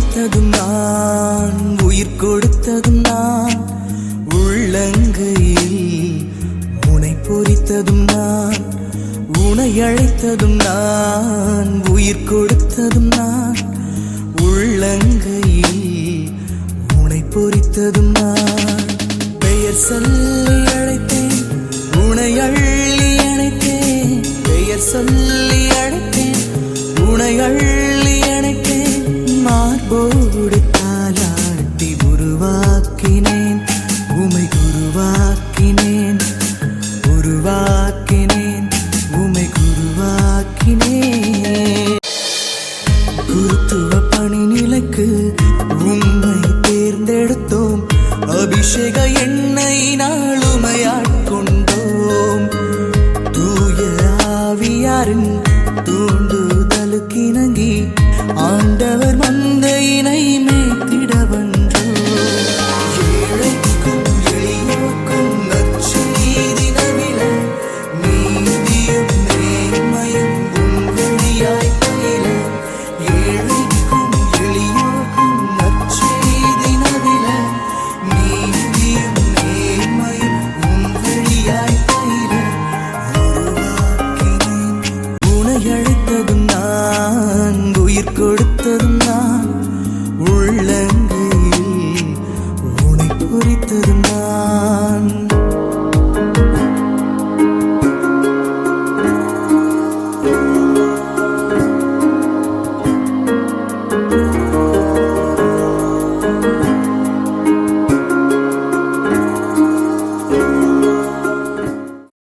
வைத்ததும் நான் உயிர் கொடுத்ததும் நான் உள்ளங்கையில் உனை பொறித்ததும் நான் உனை அழைத்ததும் நான் உயிர் கொடுத்ததும் நான் உள்ளங்கையில் உனை பொறித்ததும் நான். பெயர் சொல்லி அழைத்தேன் உனை அள்ளி அழைத்தேன் பெயர் சொல்லி அழைத்தேன் உனை அள்ளி அபிஷேக எண்ணை நாளுமையாட்கொண்டோம் தூய கொடுத்ததும் நான் உள்ளங்கையில் உனை குறித்ததும் நான்.